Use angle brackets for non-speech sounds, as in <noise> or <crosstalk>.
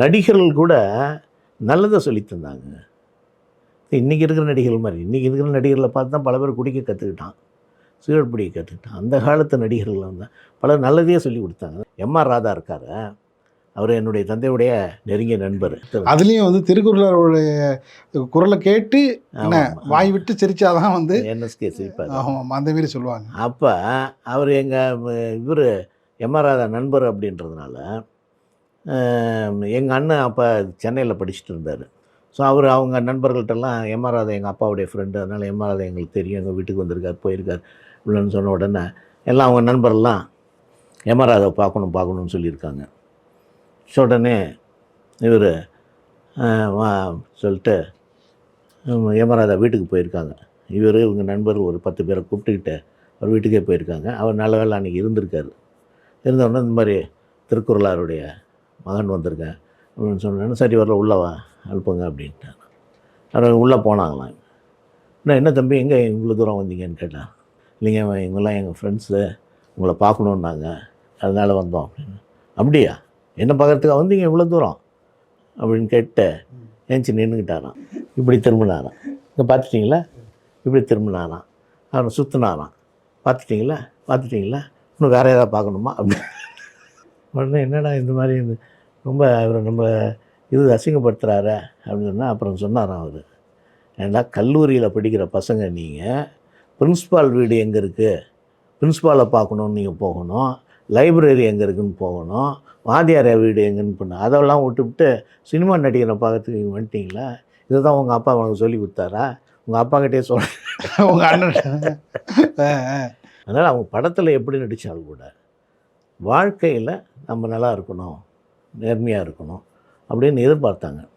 நடிகர்கள் கூட நல்லதை சொல்லி தந்தாங்க இன்றைக்கி இருக்கிற நடிகர்கள் மாதிரி இன்றைக்கி இருக்கிற நடிகர்களை பார்த்து தான் பல பேர் குடிக்க கற்றுக்கிட்டான் சிகரெட் பிடிக்க கற்றுக்கிட்டான் அந்த காலத்து நடிகர்கள் வந்து பல நல்லதையே சொல்லி கொடுத்தாங்க. எம்ஆர் ராதா இருக்கார். அவர் என்னுடைய தந்தையுடைய நெருங்கிய நண்பர். அதுலேயும் வந்து திருக்குறளருடைய குரலை கேட்டு என்ன. வாய் விட்டு சிரிச்சாதான் வந்து என்எஸ்கே சிரிப்பார். ஆமாம் அந்த மாரி சொல்லுவாங்க. அப்போ அவர் எங்கள் இவர் எம்ஆர் ராதா நண்பர் அப்படின்றதுனால எங்கள் அண்ணன் அப்போ சென்னையில் படிச்சுட்டு இருந்தார். ஸோ அவர் அவங்க நண்பர்கள்ட்டெல்லாம் எம்ஆர் எங்கள் அப்பாவுடைய ஃப்ரெண்டு அதனால் எம்ஆர் எங்களுக்கு தெரியும் எங்கள் வீட்டுக்கு வந்திருக்கார் போயிருக்கார் இப்படின்னு சொன்ன உடனே எல்லாம் அவங்க நண்பரெல்லாம் எம்ஆர் பார்க்கணும் பார்க்கணும்னு சொல்லியிருக்காங்க. ஸோ உடனே இவர் வா சொல்லிட்டு எமராதா வீட்டுக்கு போயிருக்காங்க. இவர் இவங்க நண்பர் ஒரு பத்து பேரை கூப்பிட்டுக்கிட்டு அவர் வீட்டுக்கே போயிருக்காங்க. அவர் நல்ல வேலை அன்றைக்கி இருந்திருக்காரு. இருந்தவுடனே இந்த மாதிரி திருக்குறளாருடைய மகன் வந்திருக்கேன். அப்படின்னு சொன்னேன். சரி வரல உள்ளே வா அனுப்புங்க அப்படின்ட்டாங்க. அவர் உள்ளே போனாங்களாம். நான் என்ன தம்பி எங்கே இவ்வளோ தூரம் வந்தீங்கன்னு கேட்டேன் இல்லைங்க இவங்கெல்லாம் எங்கள் ஃப்ரெண்ட்ஸு உங்களை பார்க்கணுன்னாங்க அதனால் வந்தோம் அப்படின்னு. அப்படியா? என்ன பார்க்குறதுக்காக வந்தீங்க இவ்வளோ தூரம்? அப்படின்னு கேட்டு ஏஞ்சி நின்றுக்கிட்டாராம் இப்படி திரும்பினாராம். இங்கே பார்த்துட்டிங்களா? இப்படி திரும்பினாராம். அவனை சுற்றினாராம் பார்த்துட்டிங்களா? பார்த்துட்டிங்களா? இன்னும் வேறு ஏதாவது பார்க்கணுமா? அப்படி உடனே என்னடா இந்த மாதிரி ரொம்ப இவரை நம்ம இது அசிங்கப்படுத்துகிறாரு அப்படின்னு சொன்னால் அப்புறம் சொன்னாராம் அவர். ஏன்னா கல்லூரியில் படிக்கிற பசங்க நீங்கள் பிரின்ஸ்பால் வீடு எங்கே இருக்குது பிரின்ஸ்பாலை பார்க்கணுன்னு நீங்கள் போகணும் லைப்ரரி எங்கே இருக்குன்னு போகணும் வாத்தியார் வீடு எங்கன்னு பண்ண அதெல்லாம் விட்டுவிட்டு சினிமா நடிகரை பார்க்கறதுக்கு நீங்கள் வந்துட்டீங்களா? இதை தான் உங்கள் அப்பா உனக்கு சொல்லி கொடுத்தாரா? உங்கள் அப்பா கிட்டே சொல்ல <laughs> உங்க அண்ணன். <laughs> அதனால் அவங்க படத்தில் எப்படி நடித்தாலும் கூட வாழ்க்கையில் நம்ம நல்லா இருக்கணும். நேர்மையாக இருக்கணும் அப்படின்னு எதிர்பார்த்தாங்க.